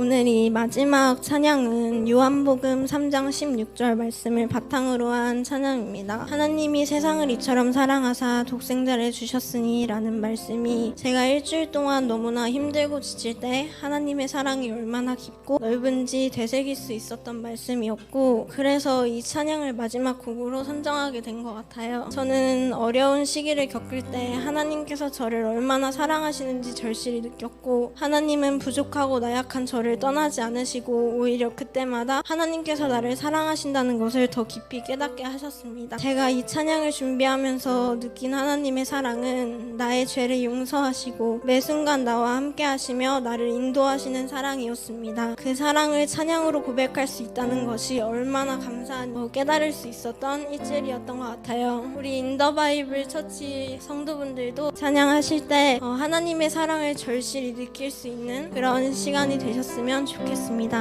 오늘 이 마지막 찬양은 요한복음 3장 16절 말씀을 바탕으로 한 찬양입니다. 하나님이 세상을 이처럼 사랑하사 독생자를 주셨으니 라는 말씀이 제가 일주일 동안 너무나 힘들고 지칠 때 하나님의 사랑이 얼마나 깊고 넓은지 되새길 수 있었던 말씀이었고 그래서 이 찬양을 마지막 곡으로 선정하게 된 것 같아요. 저는 어려운 시기를 겪을 때 하나님께서 저를 얼마나 사랑하시는지 절실히 느꼈고 하나님은 부족하고 나약한 저를 떠나지 않으시고 오히려 그때마다 하나님께서 나를 사랑하신다는 것을 더 깊이 깨닫게 하셨습니다. 제가 이 찬양을 준비하면서 느낀 하나님의 사랑은 나의 죄를 용서하시고 매 순간 나와 함께 하시며 나를 인도하시는 사랑이었습니다. 그 사랑을 찬양으로 고백할 수 있다는 것이 얼마나 감사한 거 깨달을 수 있었던 일주일이었던 것 같아요. 우리 인더바이블 처치 성도분들도 찬양하실 때 어, 하나님의 사랑을 절실히 느낄 수 있는 그런 시간이 되셨 으면 좋겠습니다.